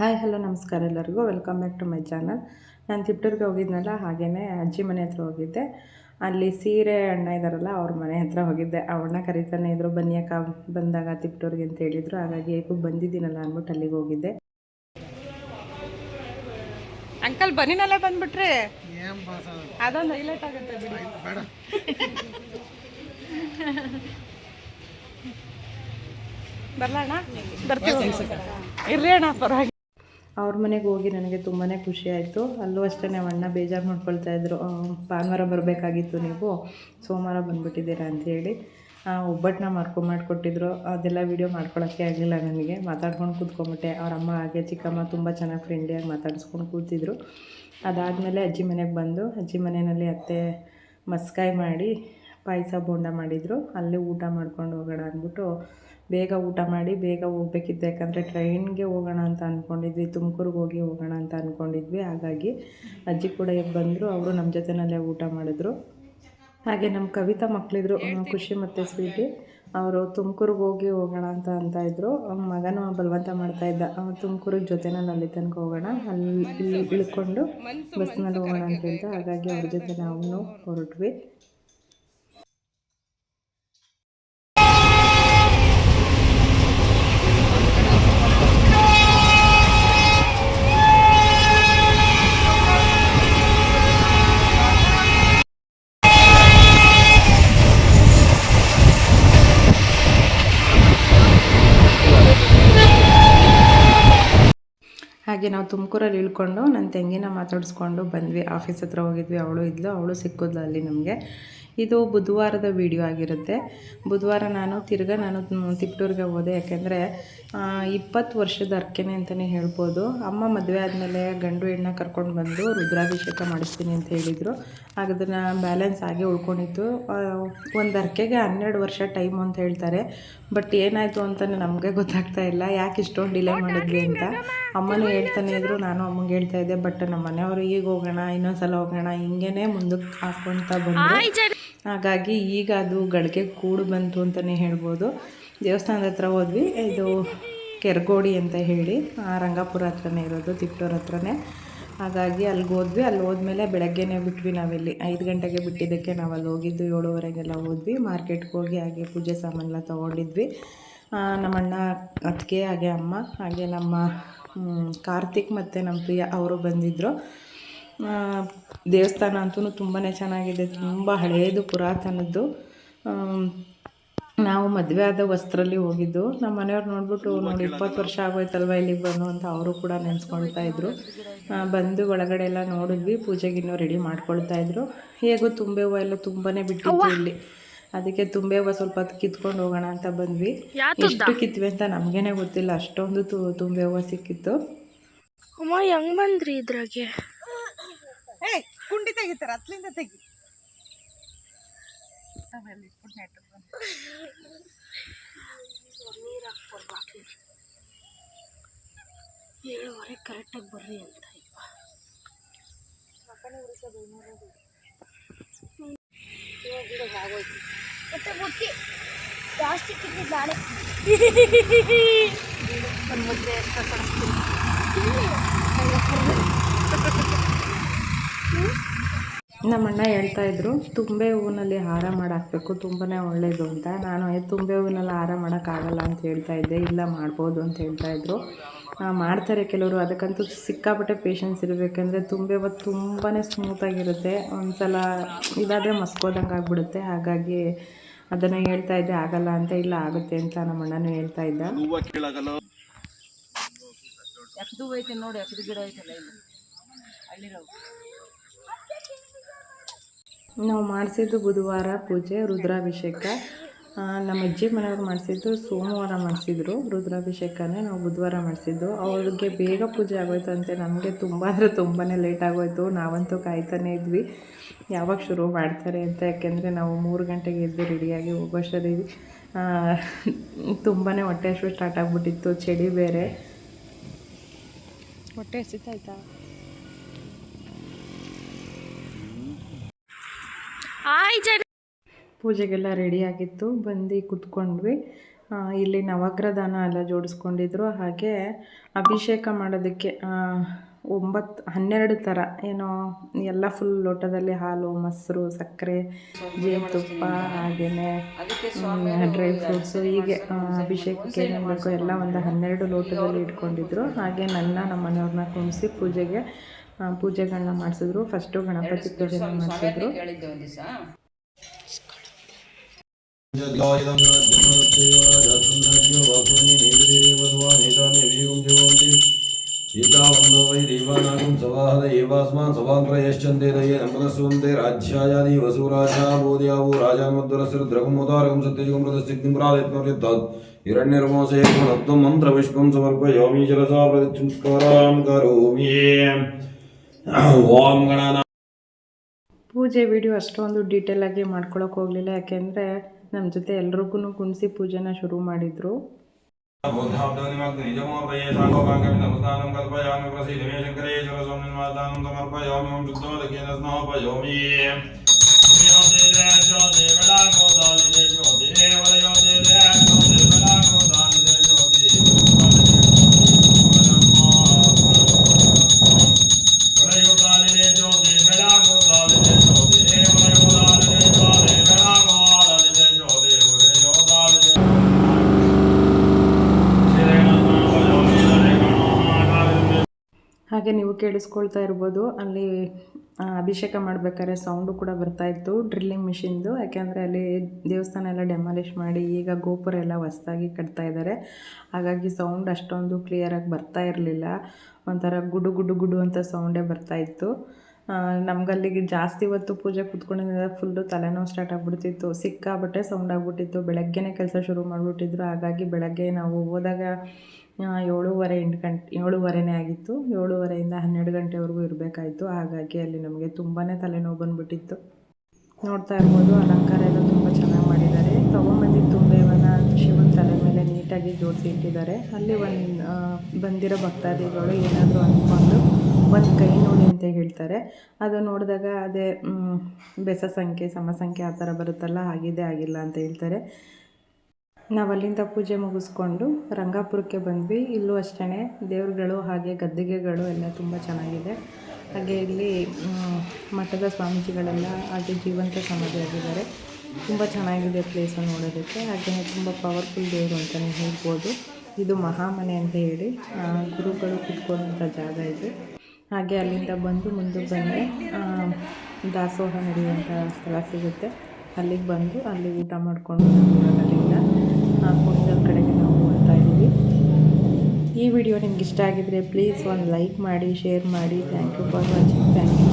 Hi hello ನಮಸ್ಕಾರ ಎಲ್ಲರಿಗೂ. Welcome back to my channel ನಾನು ತಿಪ್ಟೂರ್ಗೆ ಹೋಗಿದ್ನಲ್ಲ ಹಾಗೆಯೇ ಅಜ್ಜಿ ಮನೆ ಹತ್ರ ಹೋಗಿದ್ದೆ. ಅಲ್ಲಿ ಸೀರೆ ಅಣ್ಣ ಇದ್ದಾರಲ್ಲ ಅವ್ರ ಮನೆ ಹತ್ರ ಹೋಗಿದ್ದೆ. ಅವ್ರನ್ನ ಕರೀತಾನೆ ಇದ್ರು ಬನ್ನಿ ಅಕ್ಕ ಬಂದಾಗ ತಿಪ್ಟೂರ್ಗೆ ಅಂತ ಹೇಳಿದರು. ಹಾಗಾಗಿ ಹೇಗೂ ಬಂದಿದ್ದೀನಲ್ಲ ಅಂದ್ಬಿಟ್ಟು ಅಲ್ಲಿಗೆ ಹೋಗಿದ್ದೆ. ಅಂಕಲ್ ಬನ್ನಿನಲ್ಲ ಬಂದ್ಬಿಟ್ರಿ? ಏನ್ ಬಾಸ ಅದೊಂದು ಹೈಲೈಟ್ ಆಗುತ್ತೆ ಬಿಡಿ. ಬರಲಣ್ಣ ಬರ್ತೀವಿ. ಇರ್ರಿ ಅಣ್ಣ ಪರವಾಗಿ ಅವ್ರ ಮನೆಗೆ ಹೋಗಿ ನನಗೆ ತುಂಬಾ ಖುಷಿ ಆಯಿತು. ಅಲ್ಲೂ ಅಷ್ಟೇ ಅಣ್ಣ ಬೇಜಾರು ಮಾಡ್ಕೊಳ್ತಾ ಇದ್ರು ಆ, ಭಾನುವಾರ ಬರಬೇಕಾಗಿತ್ತು ನೀವು ಸೋಮವಾರ ಬಂದುಬಿಟ್ಟಿದ್ದೀರಾ ಅಂಥೇಳಿ ಒಬ್ಬಟ್ಟನ್ನ ಮಾಡ್ಕೊ ಮಾಡಿಕೊಟ್ಟಿದ್ರು. ಅದೆಲ್ಲ ವೀಡಿಯೋ ಮಾಡ್ಕೊಳ್ಳೋಕ್ಕೆ ಆಗಲಿಲ್ಲ ನನಗೆ. ಮಾತಾಡ್ಕೊಂಡು ಕೂತ್ಕೊಂಬಿಟ್ಟೆ ಅವ್ರ ಅಮ್ಮ ಹಾಗೆ ಚಿಕ್ಕಮ್ಮ ತುಂಬ ಚೆನ್ನಾಗಿ ಫ್ರೆಂಡ್ಲಿಯಾಗಿ ಮಾತಾಡಿಸ್ಕೊಂಡು ಕೂತಿದ್ರು. ಅದಾದಮೇಲೆ ಅಜ್ಜಿ ಮನೆಗೆ ಬಂದು ಅಜ್ಜಿ ಮನೆಯಲ್ಲಿ ಅತ್ತೆ ಮಸ್ಕಾಯಿ ಮಾಡಿ ಪಾಯಸ ಬೋಂಡ ಮಾಡಿದರು. ಅಲ್ಲೇ ಊಟ ಮಾಡ್ಕೊಂಡು ಹೋಗೋಣ ಅಂದ್ಬಿಟ್ಟು ಬೇಗ ಊಟ ಮಾಡಿ ಬೇಗ ಹೋಗ್ಬೇಕಿತ್ತು. ಯಾಕಂದರೆ ಟ್ರೈನ್ಗೆ ಹೋಗೋಣ ಅಂತ ಅಂದ್ಕೊಂಡಿದ್ವಿ ತುಮಕೂರಿಗೆ ಹೋಗಿ ಹೋಗೋಣ ಅಂತ ಅಂದ್ಕೊಂಡಿದ್ವಿ ಹಾಗಾಗಿ ಅಜ್ಜಿ ಕೂಡ ಬಂದರು, ಅವರು ನಮ್ಮ ಜೊತೆಯಲ್ಲೇ ಊಟ ಮಾಡಿದ್ರು. ಹಾಗೆ ನಮ್ಮ ಕವಿತಾ ಮಕ್ಕಳಿದ್ರು ಖುಷಿ ಮತ್ತು ಸ್ವೀಟಿ. ಅವರು ತುಮಕೂರಿಗೆ ಹೋಗಿ ಹೋಗೋಣ ಅಂತ ಅಂತ ಇದ್ದರು ಅವ್ನ ಮಗನೂ ಬಲವಂತ ಮಾಡ್ತಾಯಿದ್ದ ತುಮಕೂರಿಗೆ ಜೊತೆನಲ್ಲಿ ಅಲ್ಲಿ ತನಕ ಹೋಗೋಣ ಅಲ್ಲಿ ಇಳ್ಕೊಂಡು ಬಸ್ನಲ್ಲಿ ಹೋಗೋಣ ಅಂತ ಹೇಳ್ತಾ, ಹಾಗಾಗಿ ಅವ್ರ ಜೊತೆ ನಾವು ಹೊರಟ್ವಿ. ಹಾಗೆ ನಾವು ತುಮಕೂರಲ್ಲಿ ಇಳ್ಕೊಂಡು ನನ್ನ ತಂಗಿನ ಮಾತಾಡಿಸ್ಕೊಂಡು ಬಂದ್ವಿ. ಆಫೀಸ್ ಹತ್ರ ಹೋಗಿದ್ವಿ. ಅವಳು ಇದ್ಲು. ಅವಳು ಸಿಕ್ಕಿದ್ಲು ಅಲ್ಲಿ ನಮಗೆ. ಇದು ಬುಧವಾರದ ವಿಡಿಯೋ ಆಗಿರುತ್ತೆ. ಬುಧವಾರ ನಾನು ತಿರ್ಗಾ ನಾನು ತಿಪ್ಟೂರಿಗೆ ಹೋದೆ. ಯಾಕೆಂದರೆ ಇಪ್ಪತ್ತು ವರ್ಷದ ಅರ್ಕೆನೆ ಅಂತಲೇ ಹೇಳ್ಬೋದು. ಅಮ್ಮ ಮದುವೆ ಆದಮೇಲೆ ಗಂಡು ಹೆಣ್ಣ ಕರ್ಕೊಂಡು ಬಂದು ರುದ್ರಾಭಿಷೇಕ ಮಾಡಿಸ್ತೀನಿ ಅಂತ ಹೇಳಿದರು. ಅದನ್ನು ಬ್ಯಾಲೆನ್ಸ್ ಆಗಿ ಉಳ್ಕೊಂಡಿತ್ತು. ಒಂದು ಅರ್ಕೆಗೆ ಹನ್ನೆರಡು ವರ್ಷ ಟೈಮ್ ಅಂತ ಹೇಳ್ತಾರೆ. ಬಟ್ ಏನಾಯಿತು ಅಂತಲೇ ನಮಗೆ ಗೊತ್ತಾಗ್ತಾ ಇಲ್ಲ. ಯಾಕೆ ಇಷ್ಟೊಂದು ಡಿಲೇ ಮಾಡಿದ್ವಿ ಅಂತ. ಅಮ್ಮನೂ ಹೇಳ್ತಾನೆ ಇದ್ರು, ನಾನು ಅಮ್ಮಂಗೆ ಹೇಳ್ತಾ ಇದ್ದೆ. ಬಟ್ ನಮ್ಮ ಮನೆಯವರು ಈಗ ಹೋಗೋಣ, ಇನ್ನೊಂದ್ಸಲ ಹೋಗೋಣ, ಹಿಂಗೇನೆ ಮುಂದಕ್ಕೆ ಹಾಕೊಂತ ಬಂದರು. ಹಾಗಾಗಿ ಈಗ ಅದು ಗಳಿಗೆ ಕೂಡು ಬಂತು ಅಂತಲೇ ಹೇಳ್ಬೋದು. ದೇವಸ್ಥಾನದ ಹತ್ರ ಹೋದ್ವಿ. ಇದು ಕೆರಗೋಡಿ ಅಂತ ಹೇಳಿ ರಂಗಾಪುರ ಹತ್ರನೇ ಇರೋದು, ತಿಪ್ಟೂರ್ ಹತ್ರನೇ. ಹಾಗಾಗಿ ಅಲ್ಲಿಗೆ ಹೋದ್ವಿ. ಅಲ್ಲಿ ಹೋದ್ಮೇಲೆ ಬೆಳಗ್ಗೆನೇ ಬಿಟ್ವಿ ನಾವಿಲ್ಲಿ. ಐದು ಗಂಟೆಗೆ ಬಿಟ್ಟಿದ್ದಕ್ಕೆ ನಾವು ಅಲ್ಲಿ ಹೋಗಿದ್ದು, ಏಳುವರೆಗೆಲ್ಲ ಹೋದ್ವಿ. ಮಾರ್ಕೆಟ್ಗೆ ಹೋಗಿ ಹಾಗೆ ಪೂಜೆ ಸಾಮಾನೆಲ್ಲ ತೊಗೊಂಡಿದ್ವಿ. ನಮ್ಮ ನಮ್ಮಣ್ಣ ಅತ್ತಿಗೆ, ಹಾಗೆ ಅಮ್ಮ, ಹಾಗೆ ನಮ್ಮ ಕಾರ್ತಿಕ್ ಮತ್ತು ನಮ್ಮ ಪ್ರಿಯ, ಅವರು ಬಂದಿದ್ದರು ದೇವಸ್ಥಾನ ಅಂತೂ ತುಂಬಾ ಚೆನ್ನಾಗಿದೆ ತುಂಬ ಹಳೆಯದು ಪುರಾತನದ್ದು. ನಾವು ಮದುವೆ ಆದ ವಸ್ತ್ರಲ್ಲಿ ಹೋಗಿದ್ದು. ನಮ್ಮ ಮನೆಯವ್ರು ನೋಡ್ಬಿಟ್ಟು ನೋಡಿ ಇಪ್ಪತ್ತು ವರ್ಷ ಆಗೋಯ್ತಲ್ವ ಇಲ್ಲಿಗೆ ಬಂದು? ಅಂತ ಅವರು ಕೂಡ ನೆನೆಸ್ಕೊಳ್ತಾ ಇದ್ರು. ಬಂದು ಒಳಗಡೆ ಎಲ್ಲ ನೋಡಿದ್ವಿ ಪೂಜೆಗೆ ಇನ್ನೂ ರೆಡಿ ಮಾಡ್ಕೊಳ್ತಾ ಇದ್ರು. ಹೇಗೂ ತುಂಬೆ ಹೂವು ಎಲ್ಲ ತುಂಬಾ ಬಿಟ್ಟಿತ್ತು ಇಲ್ಲಿ. ಅದಕ್ಕೆ ತುಂಬೆ ಹೂವು ಸ್ವಲ್ಪ ಹೊತ್ತು ಕಿತ್ಕೊಂಡು ಹೋಗೋಣ ಅಂತ ಬಂದ್ವಿ. ಎಷ್ಟು ಕಿತ್ವಿ ಅಂತ ನಮಗೇನೆ ಗೊತ್ತಿಲ್ಲ. ಅಷ್ಟೊಂದು ತು ತುಂಬೆ ಹೂವು ಸಿಕ್ಕಿತ್ತು ಬಂದ್ರಿ ಇದ್ರಾಗೆ? ತೆಗಿತಾರೆ ಹತ್ಲಿಂದ ತೆಗಿ ಏಳುವರೆ ಕರೆಕ್ಟಾಗಿ ಬರ್ರಿ ಅಂತ ಇಪ್ಪ ಮತ್ತೆ ಬುಟ್ಟಿ ಜಾಸ್ತಿ ತಿಂದಿದ್ದು ನಾಳೆ ಒಂದು ಮುದ್ದೆ ಎಷ್ಟು ಕಳಿಸ್ತೀನಿ ನಮ್ಮ ಹೇಳ್ತಾಯಿದ್ರು ತುಂಬೆ ಹೂವಿನಲ್ಲಿ ಹಾರ ಮಾಡಾಕಬೇಕು ತುಂಬಾ ಒಳ್ಳೇದು ಅಂತ. ನಾನು ತುಂಬೆ ಹೂವಿನಲ್ಲಿ ಹಾರ ಮಾಡೋಕ್ಕಾಗಲ್ಲ ಅಂತ ಹೇಳ್ತಾ ಇದ್ದೆ ಇಲ್ಲ ಮಾಡ್ಬೋದು ಅಂತ ಹೇಳ್ತಾ ಆ, ಮಾಡ್ತಾರೆ ಕೆಲವರು ಅದಕ್ಕಂತೂ ಸಿಕ್ಕಾಪಟ್ಟೆ ಪೇಷನ್ಸ್ ಇರಬೇಕಂದ್ರೆ ತುಂಬೆ ಹೂವು ತುಂಬಾ ಸ್ಮೂತಾಗಿರುತ್ತೆ ಒಂದ್ಸಲ ಇದಾದರೆ ಮಸ್ಕೋದಂಗೆ ಆಗಿಬಿಡುತ್ತೆ ಹಾಗಾಗಿ ಅದನ್ನು ಹೇಳ್ತಾ ಇದ್ದೆ ಆಗಲ್ಲ ಅಂತ ಇಲ್ಲ ಆಗುತ್ತೆ ಅಂತ ನಮ್ಮ ಅಣ್ಣನೂ ಹೇಳ್ತಾ ಇದ್ದ. ನಾವು ಮಾಡಿಸಿದ್ದು ಬುಧವಾರ ಪೂಜೆ, ರುದ್ರಾಭಿಷೇಕ. ನಮ್ಮ ಅಜ್ಜಿ ಮನೆಯವ್ರು ಮಾಡಿಸಿದ್ದು, ಸೋಮವಾರ ಮಾಡಿಸಿದ್ರು. ರುದ್ರಾಭಿಷೇಕನೇ ನಾವು ಬುಧವಾರ ಮಾಡಿಸಿದ್ದು. ಅವ್ರಿಗೆ ಬೇಗ ಪೂಜೆ ಆಗೋಯ್ತು ಅಂತೆ. ನಮಗೆ ತುಂಬ, ಅಂದರೆ ತುಂಬಾ ಲೇಟ್ ಆಗೋಯ್ತು. ನಾವಂತೂ ಕಾಯ್ತಾನೆ ಇದ್ವಿ. ಯಾವಾಗ ಶುರು ಮಾಡ್ತಾರೆ ಅಂತ, ಯಾಕೆಂದರೆ ನಾವು ಮೂರು ಗಂಟೆಗೆ ಎದ್ದು ರೆಡಿಯಾಗಿ ಹೋಗೋಷ್ಟರಲ್ಲಿ ತುಂಬಾ ಹೊಟ್ಟೆ ಹಸು ಸ್ಟಾರ್ಟ್ ಆಗಿಬಿಟ್ಟಿತ್ತು. ಚಳಿ ಬೇರೆ. ಹೊಟ್ಟೆ ಹಸಿತಾಯ್ತಾ? ಆಯ್ ಜನ ಪೂಜೆಗೆಲ್ಲ ರೆಡಿ ಆಗಿತ್ತು. ಬಂದು ಕುತ್ಕೊಂಡ್ವಿ. ಇಲ್ಲಿ ನವಗ್ರದಾನ ಎಲ್ಲ ಜೋಡಿಸ್ಕೊಂಡಿದ್ರು. ಹಾಗೆ ಅಭಿಷೇಕ ಮಾಡೋದಕ್ಕೆ ಒಂಬತ್ತು, ಹನ್ನೆರಡು ಥರ ಏನೋ ಎಲ್ಲ ಫುಲ್ ಲೋಟದಲ್ಲಿ ಹಾಲು, ಮೊಸರು, ಸಕ್ಕರೆ, ಜೇನುತುಪ್ಪ ಹಾಗೆಯೇ ಡ್ರೈ ಫ್ರೂಟ್ಸು ಹೀಗೆ ಅಭಿಷೇಕಕ್ಕೆ ಏನು ಎಲ್ಲ ಒಂದು ಹನ್ನೆರಡು ಲೋಟದಲ್ಲಿ ಇಟ್ಕೊಂಡಿದ್ರು. ಹಾಗೆ ನನ್ನ ನಮ್ಮ ಮನೆಯವ್ರನ್ನ ಕುಣಿಸಿ ಪೂಜೆಗೆ ಪೂಜೆಗಳನ್ನ ಮಾಡಿಸಿದ್ರು ಫಸ್ಟು ಗಣಪತಿ ಪೂಜೆನ ಮಾಡಿಸಿದ್ರು जग्लायदं राज्यमनस्यैव राजासम्राज्यो वासोनि नैतदेव स्वानेतानि अभियुं जीवन्ति एतावन्तो वै देवानागं सवाहद एवास्मान् सवाङ्क्रयश्चन्ते दये नमनस्वन्ते राज्यायादि वसुराजा बोध्यावो राजामद्वरस्रुद्रकमुदारकं सत्ययुगं प्रदस्तिग्निं प्रादित्मर्यद्धात् हिरण्यर्मोसे गुणत्वं मन्त्रविश्वं समर्पयामि शिरसा प्रतिसंस्कारां करोमि ಓಂ ಗಣನ. ಪೂಜೆ ವಿಡಿಯೋ ಅಷ್ಟೊಂದು ಡೀಟೇಲ್ ಆಗಿ ಮಾಡ್ಕೊಳಕ್ ಹೋಗ್ಲಿಲ್ಲ ಯಾಕೆಂದ್ರೆ ನಮ್ಮ ಜೊತೆ ಎಲ್ರಿಗೂ ಕುಣಿಸಿ ಪೂಜೆನ ಶುರು ಮಾಡಿದ್ರು. ಹಾಗೆ ನೀವು ಕೇಳಿಸ್ಕೊಳ್ತಾ ಇರ್ಬೋದು. ಅಲ್ಲಿ ಅಭಿಷೇಕ ಮಾಡಬೇಕಾದ್ರೆ ಸೌಂಡು ಕೂಡ ಬರ್ತಾ ಇತ್ತು. ಡ್ರಿಲ್ಲಿಂಗ್ ಮಿಷಿನ್ದು ಯಾಕೆಂದರೆ ಅಲ್ಲಿ ದೇವಸ್ಥಾನ ಎಲ್ಲ ಡೆಮಾಲಿಷ್ ಮಾಡಿ ಈಗ ಗೋಪುರ ಎಲ್ಲ ಹೊಸ್ದಾಗಿ ಕಟ್ತಾ ಇದ್ದಾರೆ ಹಾಗಾಗಿ ಸೌಂಡ್ ಅಷ್ಟೊಂದು ಕ್ಲಿಯರಾಗಿ ಬರ್ತಾ ಇರಲಿಲ್ಲ. ಒಂಥರ ಗುಡು ಗುಡು ಗುಡು ಅಂತ ಸೌಂಡೇ ಬರ್ತಾ ಇತ್ತು. ನಮ್ಗಲ್ಲಿಗೆ ಜಾಸ್ತಿ ಹೊತ್ತು ಪೂಜೆ ಕೂತ್ಕೊಂಡಿದ್ದ ಫುಲ್ಲು ತಲೆನೋವು ಸ್ಟಾರ್ಟ್ ಆಗಿಬಿಡ್ತಿತ್ತು. ಸಿಕ್ಕಾಬಟ್ಟೆ ಸೌಂಡ್ ಆಗಿಬಿಟ್ಟಿತ್ತು. ಬೆಳಗ್ಗೆನೇ ಕೆಲಸ ಶುರು ಮಾಡಿಬಿಟ್ಟಿದ್ರು. ಹಾಗಾಗಿ ಬೆಳಗ್ಗೆ ನಾವು ಹೋದಾಗ ಏಳೂವರೆ ಏಳುವರೆ ಎಂಟು ಗಂಟೆ, ಏಳುವರೆನೇ ಆಗಿತ್ತು. ಏಳೂವರೆಯಿಂದ ಹನ್ನೆರಡು ಗಂಟೆವರೆಗೂ ಇರಬೇಕಾಯಿತು. ಹಾಗಾಗಿ ಅಲ್ಲಿ ನಮಗೆ ತುಂಬಾ ತಲೆನೋವು ಬಂದುಬಿಟ್ಟಿತ್ತು. ನೋಡ್ತಾ ಇರ್ಬೋದು. ಅಲಂಕಾರ ಎಲ್ಲ ತುಂಬ ಚೆನ್ನಾಗಿ ಮಾಡಿದ್ದಾರೆ. ತೊಗೊಂಬಂದಿದ್ದು ತುಂಬೇವನ್ನ ಶಿವನ ತಲೆ ಮೇಲೆ ನೀಟಾಗಿ ಜೋಡಿಸಿ ಇಟ್ಟಿದ್ದಾರೆ. ಅಲ್ಲಿ ಒಂದು ಬಂದಿರೋ ಭಕ್ತಾದಿಗಳು ಏನಾದರೂ ಅಂದ್ಕೊಂಡು ಒಂದು ಕೈ ನೋಡಿ ಅಂತ ಹೇಳ್ತಾರೆ. ಅದು ನೋಡಿದಾಗ ಅದೇ ಬೆಸ ಸಂಖ್ಯೆ, ಸಮ ಸಂಖ್ಯೆ ಆ ಥರ ಬರುತ್ತಲ್ಲ ಆಗಿದೆ ಆಗಿಲ್ಲ ಅಂತ ಹೇಳ್ತಾರೆ. ನಾವು ಅಲ್ಲಿಂದ ಪೂಜೆ ಮುಗಿಸ್ಕೊಂಡು ರಂಗಾಪುರಕ್ಕೆ ಬಂದ್ವಿ. ಇಲ್ಲೂ ಅಷ್ಟೇ ದೇವ್ರುಗಳು ಹಾಗೆ ಗದ್ದಿಗೆಗಳು ಎಲ್ಲ ತುಂಬ ಚೆನ್ನಾಗಿದೆ. ಹಾಗೆ ಇಲ್ಲಿ ಮಠದ ಸ್ವಾಮೀಜಿಗಳೆಲ್ಲ ಹಾಗೆ ಜೀವಂತ ಸಮಾಧಿ ಆಗಿದ್ದಾರೆ. ತುಂಬ ಚೆನ್ನಾಗಿದೆ ಪ್ಲೇಸನ್ನು ನೋಡೋದಕ್ಕೆ. ಹಾಗೆಯೇ ತುಂಬ ಪವರ್ಫುಲ್ ದೇವರು ಅಂತಲೇ ಹೇಳ್ಬೋದು. ಇದು ಮಹಾಮನೆ ಅಂತ ಹೇಳಿ ಗುರುಗಳು ಕುತ್ಕೊಳ್ಳುವಂಥ ಜಾಗ ಇದು. ಹಾಗೆ ಅಲ್ಲಿಂದ ಬಂದು ಮುಂದೆ ಬಂದರೆ ದಾಸೋಹ ನಡೆಯುವಂಥ ಸ್ಥಳ ಸಿಗುತ್ತೆ. ಅಲ್ಲಿಗೆ ಬಂದು ಅಲ್ಲಿ ಊಟ ಮಾಡಿಕೊಂಡು ಅಲ್ಲಿಂದ ಕುಣಿಗಲ್ ಕಡೆಗೆ ನಾವು ಹೋಗ್ತಾ ಇದ್ದೀವಿ. ಈ ವಿಡಿಯೋ ನಿಮ್ಗೆ ಇಷ್ಟ ಆಗಿದ್ರೆ ಪ್ಲೀಸ್ ಒಂದು ಲೈಕ್ ಮಾಡಿ ಶೇರ್ ಮಾಡಿ. Thank you for watching thank you